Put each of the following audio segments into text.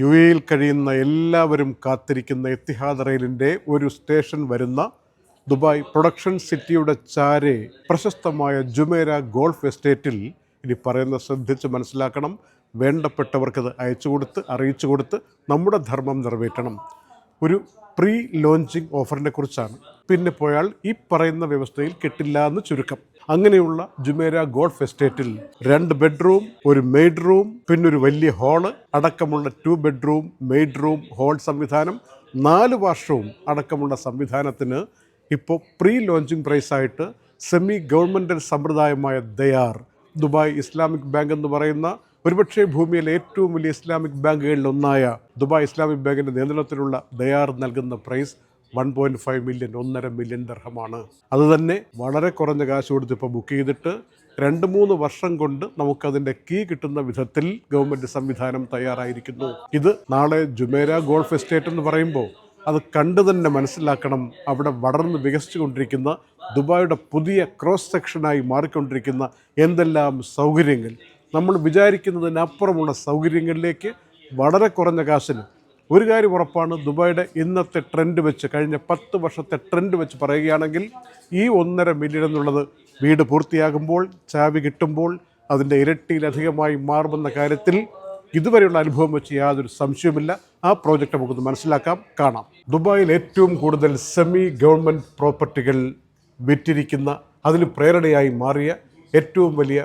U എയിൽ കഴിയുന്ന എല്ലാവരും കാത്തിരിക്കുന്ന എത്തിഹാദ് റെയിലിന്റെ ഒരു സ്റ്റേഷൻ വരുന്ന ദുബായ് പ്രൊഡക്ഷൻ സിറ്റിയുടെ ചാരെ പ്രശസ്തമായ ജുമേര ഗോൾഫ് എസ്റ്റേറ്റിൽ ഇനി പറയുന്ന ശ്രദ്ധിച്ച് മനസ്സിലാക്കണം. വേണ്ടപ്പെട്ടവർക്കത് അയച്ചു കൊടുത്ത് അറിയിച്ചു കൊടുത്ത് നമ്മുടെ ധർമ്മം നിറവേറ്റണം. ഒരു പ്രീ ലോഞ്ചിങ് ഓഫറിനെ കുറിച്ചാണ്. പിന്നെ പോയാൽ ഈ പറയുന്ന വ്യവസ്ഥയിൽ കിട്ടില്ല എന്ന് ചുരുക്കം. അങ്ങനെയുള്ള ജുമേര ഗോൾഫ് എസ്റ്റേറ്റിൽ രണ്ട് ബെഡ്റൂം ഒരു മെയ്ഡ് റൂം പിന്നെ ഒരു വലിയ ഹാൾ അടക്കമുള്ള two bedroom maid room hall സംവിധാനം നാല് വർഷവും അടക്കമുള്ള സംവിധാനത്തിന് ഇപ്പോൾ പ്രീ ലോഞ്ചിങ് പ്രൈസായിട്ട് സെമി ഗവൺമെന്റൽ സമ്പ്രദായമായ ദയാർ ദുബായ് ഇസ്ലാമിക് ബാങ്ക് എന്ന് പറയുന്ന ഒരുപക്ഷേ ഭൂമിയിലെ ഏറ്റവും വലിയ ഇസ്ലാമിക് ബാങ്കുകളിൽ ഒന്നായ ദുബായ് ഇസ്ലാമിക് ബാങ്കിന്റെ നിയന്ത്രണത്തിലുള്ള ദയാർ നൽകുന്ന price one point five million ഒന്നര മില്യൺ ദർഹമാണ്. അതുതന്നെ വളരെ കുറഞ്ഞ കാശ് കൊടുത്ത് ഇപ്പോൾ ബുക്ക് ചെയ്തിട്ട് രണ്ട് മൂന്ന് വർഷം കൊണ്ട് നമുക്കതിന്റെ കീ കിട്ടുന്ന വിധത്തിൽ ഗവൺമെന്റ് സംവിധാനം തയ്യാറായിരിക്കുന്നു. ഇത് നാളെ ജുമേര ഗോൾഫ് എസ്റ്റേറ്റ് എന്ന് പറയുമ്പോൾ അത് കണ്ടു തന്നെ മനസ്സിലാക്കണം. അവിടെ വളർന്ന് വികസിച്ചുകൊണ്ടിരിക്കുന്ന ദുബായിയുടെ പുതിയ ക്രോസ് സെക്ഷനായി മാറിക്കൊണ്ടിരിക്കുന്ന എന്തെല്ലാം സൗകര്യങ്ങൾ. നമ്മൾ വിചാരിക്കുന്നതിനപ്പുറമുള്ള സൗകര്യങ്ങളിലേക്ക് വളരെ കുറഞ്ഞ കാശിന് ഒരു കാര്യം ഉറപ്പാണ് ദുബായുടെ ഇന്നത്തെ ട്രെൻഡ് വെച്ച് കഴിഞ്ഞ പത്ത് വർഷത്തെ ട്രെൻഡ് വെച്ച് പറയുകയാണെങ്കിൽ ഈ ഒന്നര മില്യൺ എന്നുള്ളത് വീട് പൂർത്തിയാകുമ്പോൾ ചാവി കിട്ടുമ്പോൾ അതിന്റെ ഇരട്ടിയിലധികമായി മാറുമെന്ന കാര്യത്തിൽ ഇതുവരെയുള്ള അനുഭവം വെച്ച് യാതൊരു സംശയവുമില്ല. ആ പ്രോജക്റ്റ് നമുക്കൊന്ന് മനസ്സിലാക്കാം കാണാം. ദുബായിൽ ഏറ്റവും കൂടുതൽ സെമി ഗവൺമെന്റ് പ്രോപ്പർട്ടികൾ വിറ്റിരിക്കുന്ന അതിന് പ്രേരണയായി മാറിയ ഏറ്റവും വലിയ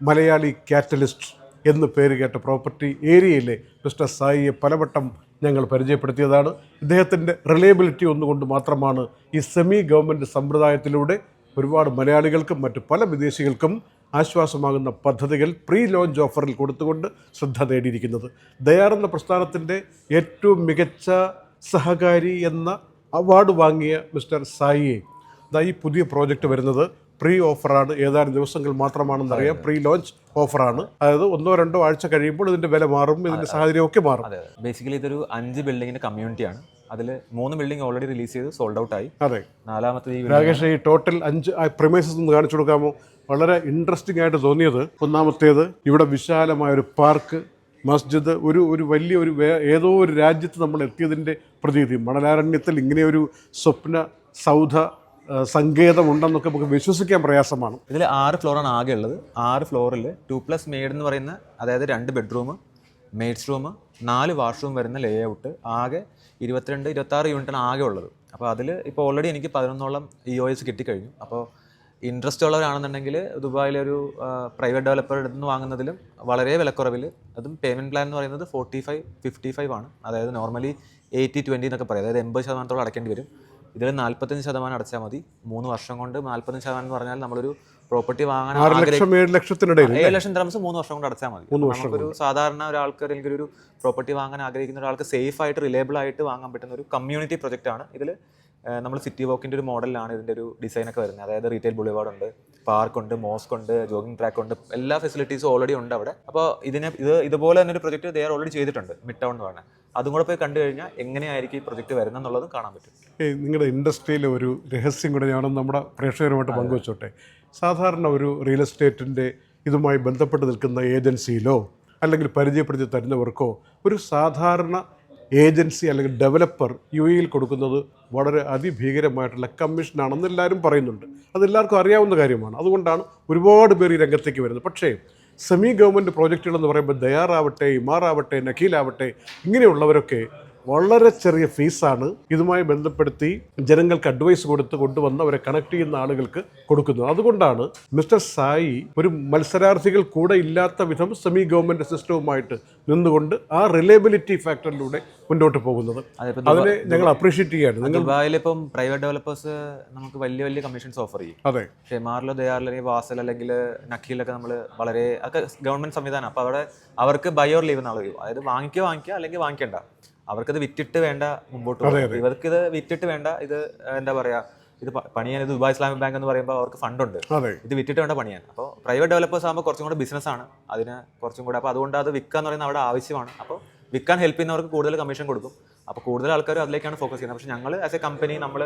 മലയാളി കാറ്റലിസ്റ്റ് എന്ന് പേര് കേട്ട പ്രോപ്പർട്ടി ഏരിയയിലെ മിസ്റ്റർ സായിയെ പലവട്ടം ഞങ്ങൾ പരിചയപ്പെടുത്തിയതാണ്. ഇദ്ദേഹത്തിന്റെ റിലയബിലിറ്റി ഒന്നുകൊണ്ട് മാത്രമാണ് ഈ സെമി ഗവൺമെന്റ് സമ്പ്രദായത്തിലൂടെ ഒരുപാട് മലയാളികൾക്കും മറ്റു പല വിദേശികൾക്കും ആശ്വാസമാകുന്ന പദ്ധതികൾ പ്രീ ലോഞ്ച് ഓഫറിൽ കൊടുത്തുകൊണ്ട് ശ്രദ്ധ നേടിയിരിക്കുന്നത്. ദയാർ എന്ന പ്രസ്ഥാനത്തിന്റെ ഏറ്റവും മികച്ച സഹകാരി എന്ന അവാർഡ് വാങ്ങിയ മിസ്റ്റർ സായിയെ ഈ പുതിയ പ്രോജക്റ്റ് വരുന്നത് പ്രീ ഓഫറാണ് ഏതാനും ദിവസങ്ങൾ മാത്രമാണെന്ന് അറിയാം പ്രീ ലോഞ്ച് ഓഫറാണ്. അതായത് ഒന്നോ രണ്ടോ ആഴ്ച കഴിയുമ്പോൾ ഇതിന്റെ വില മാറും ഇതിന്റെ സാഹചര്യം ഒക്കെ മാറും. ബേസിക്കലി ഇതൊരു അഞ്ച് ബിൽഡിങ്ങിന്റെ കമ്മ്യൂണിറ്റിയാണ് അതിൽ മൂന്ന് ബിൽഡിംഗ് ഓൾറെഡി റിലീസ് ചെയ്ത് സോൾഡ് ഔട്ട് ആയി. അതെ. നാലാമത്തെ ഈ രാകേഷ് ഈ ടോട്ടൽ അഞ്ച് പ്രിമൈസസ് ഒന്ന് കാണിച്ചു കൊടുക്കാമോ? വളരെ ഇൻട്രസ്റ്റിംഗ് ആയിട്ട് തോന്നിയത് ഒന്നാമത്തേത് ഇവിടെ വിശാലമായ ഒരു പാർക്ക് മസ്ജിദ് ഒരു ഒരു വലിയ ഒരു ഏതോ ഒരു രാജ്യത്ത് നമ്മൾ എത്തിയതിന്റെ പ്രതീതി. മണലാരണ്യത്തിൽ ഇങ്ങനെ ഒരു സ്വപ്ന സൗധ സങ്കേതമുണ്ടെന്നൊക്കെ നമുക്ക് വിശ്വസിക്കാൻ പ്രയാസമാണ്. ഇതിൽ ആറ് ഫ്ലോറാണ് ആകെ ഉള്ളത്. ആറ് ഫ്ലോറിൽ ടു പ്ലസ് മെയ്ഡ് എന്ന് പറയുന്ന അതായത് രണ്ട് ബെഡ്റൂം മെയ്ഡ്സ് റൂം നാല് വാഷ്റൂം വരുന്ന ലേ ഔട്ട് ആകെ ഇരുപത്തിരണ്ട് ഇരുപത്താറ് യൂണിറ്റാണ് ആകെ ഉള്ളത്. അപ്പോൾ അതിൽ ഇപ്പോൾ ഓൾറെഡി എനിക്ക് പതിനൊന്നോളം ഇ ഒ എസ് കിട്ടിക്കഴിഞ്ഞു. അപ്പോൾ ഇൻട്രസ്റ്റ് ഉള്ളവരാണെന്നുണ്ടെങ്കിൽ ദുബായിലെ ഒരു പ്രൈവറ്റ് ഡെവലപ്പറുടെ അടുത്ത് നിന്ന് വാങ്ങുന്നതിലും വളരെ വിലക്കുറവിൽ അതും പേയ്മെന്റ് പ്ലാൻ എന്ന് പറയുന്നത് ഫോർട്ടി ഫൈവ് ഫിഫ്റ്റി ഫൈവ് ആണ്. അതായത് നോർമലി എയ്റ്റി ട്വന്റി എന്നൊക്കെ പറയും. അതായത് എൺപത് ശതമാനത്തോളം അടയ്ക്കേണ്ടി വരും. ഇതിൽ നാൽപ്പത്തഞ്ച് ശതമാനം അടച്ചാൽ മതി. മൂന്ന് വർഷം കൊണ്ട് നാൽപ്പത്തഞ്ച് ശതമാനം എന്ന് പറഞ്ഞാൽ നമ്മളൊരു പ്രോപ്പർട്ടി വാങ്ങാൻ ഏഴ് ലക്ഷം ഡ്രംസ് മൂന്ന് വർഷം കൊണ്ട് അടച്ചാൽ മതി. ഒരു നമുക്കൊരു സാധാരണ ഒരാൾക്ക് അല്ലെങ്കിൽ ഒരു പ്രോപ്പർട്ടി വാങ്ങാൻ ആഗ്രഹിക്കുന്ന ഒരാൾക്ക് സേഫ് ആയിട്ട് റിലേബിൾ ആയിട്ട് വാങ്ങാൻ പറ്റുന്ന ഒരു കമ്മ്യൂണിറ്റി പ്രൊജക്റ്റ് ആണ്. ഇതിൽ നമ്മൾ സിറ്റി വോക്കിന്റെ ഒരു മോഡലിലാണ് ഇതിന്റെ ഒരു ഡിസൈനൊക്കെ വരുന്നത്. അതായത് റീറ്റെയിൽ ബുളിവാർഡ് ഉണ്ട് പാർക്ക് ഉണ്ട് മോസ്ക് ഉണ്ട് ജോഗിംഗ് ട്രാക്ക് ഉണ്ട് എല്ലാ ഫെസിലിറ്റീസും ഓൾറെഡി ഉണ്ട് അവിടെ. അപ്പോൾ ഇതിനെ ഇത് ഇതുപോലെ തന്നെ ഒരു പ്രൊജക്റ്റ് ദേ ഓൾറെഡി ചെയ്തിട്ടുണ്ട് മിഡ് ടൗൺ എന്ന് പറഞ്ഞാൽ. അതും കൂടെ പോയി കണ്ടു കഴിഞ്ഞാൽ എങ്ങനെയായിരിക്കും ഈ പ്രൊജക്റ്റ് വരുന്നതെന്നുള്ളതും കാണാൻ പറ്റും. നിങ്ങളുടെ ഇൻഡസ്ട്രിയിലെ ഒരു രഹസ്യം കൂടെ ഞാൻ നമ്മുടെ പ്രേക്ഷകരുമായിട്ട് പങ്കുവച്ചോട്ടെ? സാധാരണ ഒരു റിയൽ എസ്റ്റേറ്റിന്റെ ഇതുമായി ബന്ധപ്പെട്ട് നിൽക്കുന്ന ഏജൻസിയിലോ അല്ലെങ്കിൽ പരിചയപ്പെടുത്തി തരുന്നവർക്കോ ഒരു സാധാരണ ഏജൻസി അല്ലെങ്കിൽ ഡെവലപ്പർ യു എയിൽ കൊടുക്കുന്നത് വളരെ അതിഭീകരമായിട്ടുള്ള കമ്മീഷനാണെന്ന് എല്ലാവരും പറയുന്നുണ്ട്. അതെല്ലാവർക്കും അറിയാവുന്ന കാര്യമാണ്. അതുകൊണ്ടാണ് ഒരുപാട് പേർ ഈ രംഗത്തേക്ക് വരുന്നത്. പക്ഷേ സെമി ഗവൺമെന്റ് പ്രോജക്റ്റുകൾ എന്ന് പറയുമ്പോൾ ദയാറാവട്ടെ ഇമാറാവട്ടെ നഖീലാവട്ടെ ഇങ്ങനെയുള്ളവരൊക്കെ വളരെ ചെറിയ ഫീസാണ് ഇതുമായി ബന്ധപ്പെടുത്തി ജനങ്ങൾക്ക് അഡ്വൈസ് കൊടുത്ത് കൊണ്ടുവന്ന് അവരെ കണക്ട് ചെയ്യുന്ന ആളുകൾക്ക് കൊടുക്കുന്നത് അതുകൊണ്ടാണ് മിസ്റ്റർ സായി ഒരു മത്സരാർത്ഥികൾ കൂടെ ഇല്ലാത്ത വിധം സെമി ഗവൺമെന്റ് സിസ്റ്റവുമായിട്ട് നിന്നുകൊണ്ട് ആ റിലയബിലിറ്റി ഫാക്ടറിലൂടെ മുന്നോട്ട് പോകുന്നത്. അതിനെ ഞങ്ങൾ അപ്രീഷിയേറ്റ് ചെയ്യാണ് ദുബായിൽ ഇപ്പം പ്രൈവറ്റ് ഡെവലപ്പേഴ്സ് നമുക്ക് വലിയ വലിയ കമ്മീഷൻസ് ഓഫർ ചെയ്യും. അതെ. ഷെമാറിലോ ദയാറിലോ അല്ലെങ്കിൽ വാസൽ അല്ലെങ്കിൽ നഖീലൊക്കെ നമ്മൾ വളരെ ഒക്കെ ഗവൺമെന്റ് സംവിധാനം. അപ്പോൾ അവിടെ അവർക്ക് ബയോർ ലീവ് എന്നുള്ള അതായത് വാങ്ങിക്കുക വാങ്ങിക്കുക അല്ലെങ്കിൽ വാങ്ങിക്കണ്ട. അവർക്കത് വിറ്റിട്ട് വേണ്ട മുമ്പോട്ട് ഇവർക്ക് ഇവർക്കിത് വിറ്റിട്ട് വേണ്ട ഇത് എന്താ പറയാ ഇത് പണിയാൻ ഇത് ദുബായ് ഇസ്ലാമിക് ബാങ്ക് എന്ന് പറയുമ്പോൾ അവർക്ക് ഫണ്ടുണ്ട്. ഇത് വിറ്റിട്ട് വേണ്ട പണിയാൻ അപ്പോൾ പ്രൈവറ്റ് ഡെവലപ്പേഴ്സ് ആകുമ്പോൾ കുറച്ചും കൂടെ ബിസിനസ് ആണ്. അതിന് കുറച്ചും കൂടെ അപ്പോൾ അതുകൊണ്ട് അത് വിൽക്കുക എന്ന് പറയുന്നത് അവിടെ ആവശ്യമാണ്. അപ്പോൾ വിൽക്കാൻ ഹെൽപ്പ് ചെയ്യുന്നവർക്ക് കൂടുതൽ കമ്മീഷൻ കൊടുക്കും. അപ്പോൾ കൂടുതൽ ആൾക്കാർ അതിലേക്കാണ് ഫോക്കസ് ചെയ്യുന്നത്. പക്ഷേ ഞങ്ങൾ ആസ് എ കമ്പനി നമ്മൾ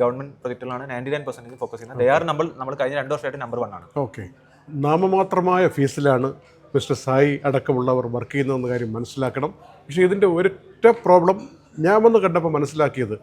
ഗവൺമെന്റ് പ്രൊജക്റ്റിലാണ് നയന്റി നയൻ പെർസെന്റേജ് ഫോക്കസ് ചെയ്യുന്നത്. ദേ ആർ നമ്മൾ നമ്മൾ കഴിഞ്ഞ രണ്ട് വർഷമായിട്ട് നമ്പർ വൺ ആണ്. ഓക്കെ നാമമാത്രമായ ഫീസിലാണ് മിസ്റ്റർ സായി അടക്കമുള്ളവർ വർക്ക് ചെയ്യുന്നതെന്ന കാര്യം മനസ്സിലാക്കണം. പക്ഷേ ഇതിന്റെ ഒരൊറ്റ പ്രോബ്ലം ഞാൻ വന്ന് കണ്ടപ്പോൾ മനസ്സിലാക്കിയത്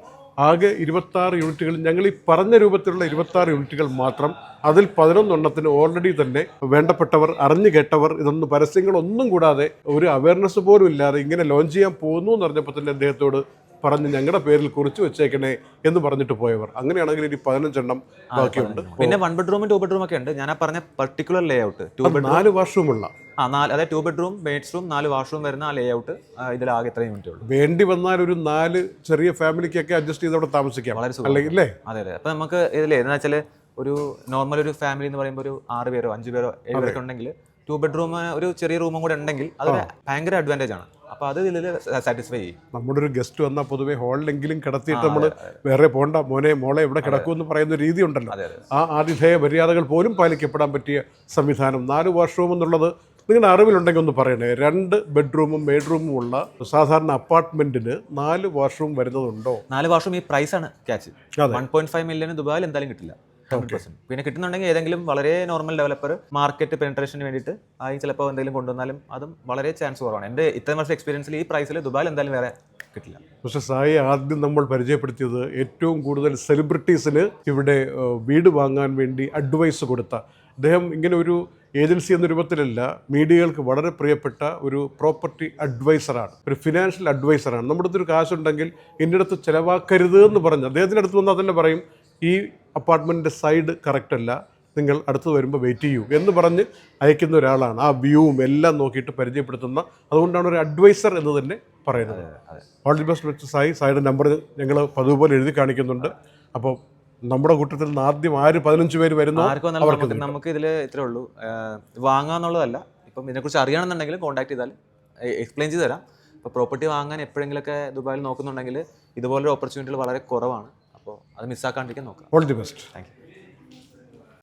ആകെ ഇരുപത്താറ് യൂണിറ്റുകൾ ഞങ്ങൾ ഈ പറഞ്ഞ രൂപത്തിലുള്ള ഇരുപത്താറ് യൂണിറ്റുകൾ മാത്രം അതിൽ പതിനൊന്നെണ്ണത്തിന് ഓൾറെഡി തന്നെ വേണ്ടപ്പെട്ടവർ അറിഞ്ഞു കേട്ടവർ ഇതൊന്നും പരസ്യങ്ങളൊന്നും കൂടാതെ ഒരു അവയർനെസ് പോലും ഇല്ലാതെ ഇങ്ങനെ ലോഞ്ച് ചെയ്യാൻ പോകുന്നു എന്ന് പറഞ്ഞപ്പോൾ തന്നെ അദ്ദേഹത്തോട് പറഞ്ഞ് ഞങ്ങളുടെ പേരിൽ കുറിച്ച് വെച്ചേക്കണേ എന്ന് പറഞ്ഞിട്ട് പോയവർ. അങ്ങനെയാണെങ്കിൽ ഇനി പതിനഞ്ചെണ്ണം ബാക്കിയുണ്ട്. പിന്നെ വൺ ബെഡ്റൂമും ടു ബെഡ്റൂം ഒക്കെ ഉണ്ട്. ഞാൻ ആ പറഞ്ഞ പർട്ടിക്കുലർ ലേ ഔട്ട് നാല് വർഷവുമുള്ള ആ നാല് അതായത് ടു ബെഡ്റൂം ബെഡ്സ് റൂം നാല് വാഷ്റൂം വരുന്ന ആ ലേ ഔട്ട് ഇതിലാകെ ഇത്രയും യൂണിറ്റ് ഉള്ളൂ. വേണ്ടി വന്നാൽ ഒരു നാല് ചെറിയ ഫാമിലിക്കൊക്കെ അഡ്ജസ്റ്റ് ചെയ്ത് അവിടെ താമസിക്കാം. വളരെ അല്ലെങ്കിൽ അല്ലേ അതെ അതെ. അപ്പം നമുക്ക് ഇതിൽ എന്താ വെച്ചാൽ ഒരു നോർമൽ ഒരു ഫാമിലി എന്ന് പറയുമ്പോൾ ഒരു ആറ് പേരോ അഞ്ച് പേരോ ഏഴ് പേരൊക്കെ ഉണ്ടെങ്കിൽ ടു ബെഡ്റൂം ഒരു ചെറിയ റൂമും കൂടെ ഉണ്ടെങ്കിൽ അത് ഭയങ്കര അഡ്വാന്റേജ് ആണ്. അപ്പൊ അത് ഇതിൽ സാറ്റിസ്ഫൈ ചെയ്യും. നമ്മുടെ ഒരു ഗസ്റ്റ് വന്നാൽ പൊതുവേ ഹോളിലെങ്കിലും കിടത്തിയിട്ട് നമ്മൾ വേറെ പോണ്ട മോനെ മോളെ ഇവിടെ കിടക്കുമെന്ന് പറയുന്ന രീതി ഉണ്ടല്ലോ. ആ ആതിഥേയ മര്യാദകൾ പോലും പാലിക്കപ്പെടാൻ പറ്റിയ സംവിധാനം. നാല് വാഷ്റൂം എന്നുള്ളത് നിങ്ങളുടെ അറിവിലുണ്ടെങ്കിൽ ഒന്ന് പറയണേ. രണ്ട് ബെഡ്റൂമും ബെഡ്റൂമും ഉള്ള സാധാരണ അപ്പാർട്ട്മെന്റിന് നാല് വാഷ്റൂം വരുന്നതുണ്ടോ? നാല് വാഷ്റൂം ഈ പ്രൈസ് ആണ് catch. One point five million ദുബായിൽ എന്തായാലും കിട്ടില്ല. 100%. പിന്നെ കിട്ടുന്നുണ്ടെങ്കിൽ ഏതെങ്കിലും വളരെ നോർമൽ ഡെവലപ്പർ മാർക്കറ്റ് പെൻട്രേഷന് വേണ്ടിയിട്ട് ആയി ചിലപ്പോൾ എന്തെങ്കിലും കൊണ്ടുവന്നാലും അതും വളരെ ചാൻസ് കുറവാണ്. എന്റെ ഇത്രയും വർഷം എക്സ്പീരിയൻസിൽ ഈ പ്രൈസിൽ ദുബായിൽ എന്തായാലും വേറെ കിട്ടില്ല. പക്ഷേ സായി ആദ്യം നമ്മൾ പരിചയപ്പെടുത്തിയത് ഏറ്റവും കൂടുതൽ സെലിബ്രിറ്റീസിന് ഇവിടെ വീട് വാങ്ങാൻ വേണ്ടി അഡ്വൈസ് കൊടുത്ത അദ്ദേഹം ഇങ്ങനെ ഒരു ഏജൻസി എന്ന രൂപത്തിലല്ല മീഡിയകൾക്ക് വളരെ പ്രിയപ്പെട്ട ഒരു പ്രോപ്പർട്ടി അഡ്വൈസറാണ് ഒരു ഫിനാൻഷ്യൽ അഡ്വൈസറാണ്. നമ്മുടെ അടുത്തൊരു കാശുണ്ടെങ്കിൽ എന്റെ അടുത്ത് ചിലവാക്കരുത് എന്ന് പറഞ്ഞ് അദ്ദേഹത്തിന്റെ അടുത്ത് വന്നാൽ തന്നെ പറയും ഈ അപ്പാർട്ട്മെന്റിന്റെ സൈഡ് കറക്റ്റ് അല്ല നിങ്ങൾ അടുത്ത് വരുമ്പോൾ വെയിറ്റ് ചെയ്യൂ എന്ന് പറഞ്ഞ് അയക്കുന്ന ഒരാളാണ്. ആ വ്യൂവും എല്ലാം നോക്കിയിട്ട് പരിചയപ്പെടുത്തുന്ന അതുകൊണ്ടാണ് ഒരു അഡ്വൈസർ എന്ന് തന്നെ പറയുന്നത്. ഓൾ ദി ബെസ്റ്റ് സായി സായിയുടെ നമ്പർ ഞങ്ങൾ പതിവ് പോലെ എഴുതി കാണിക്കുന്നുണ്ട്. അപ്പോൾ നമ്മുടെ കൂട്ടത്തിൽ നിന്ന് ആദ്യം ആര് പതിനഞ്ച് പേര് വരുന്നു ആർക്ക് വന്നാലും നമുക്ക് നമുക്ക് ഇതിൽ ഇത്രേ ഉള്ളൂ. വാങ്ങാന്നുള്ളതല്ല. ഇപ്പം ഇതിനെക്കുറിച്ച് അറിയണമെന്നുണ്ടെങ്കിൽ കോൺടാക്ട് ചെയ്താൽ എക്സ്പ്ലെയിൻ ചെയ്ത് തരാം. ഇപ്പോൾ പ്രോപ്പർട്ടി വാങ്ങാൻ എപ്പോഴെങ്കിലൊക്കെ ദുബായിൽ നോക്കുന്നുണ്ടെങ്കിൽ ഇതുപോലൊരു ഓപ്പർച്യൂണിറ്റികൾ വളരെ കുറവാണ്. അപ്പോൾ അത് മിസ്സാക്കാണ്ടിരിക്കാൻ നോക്കാം. All the best thank you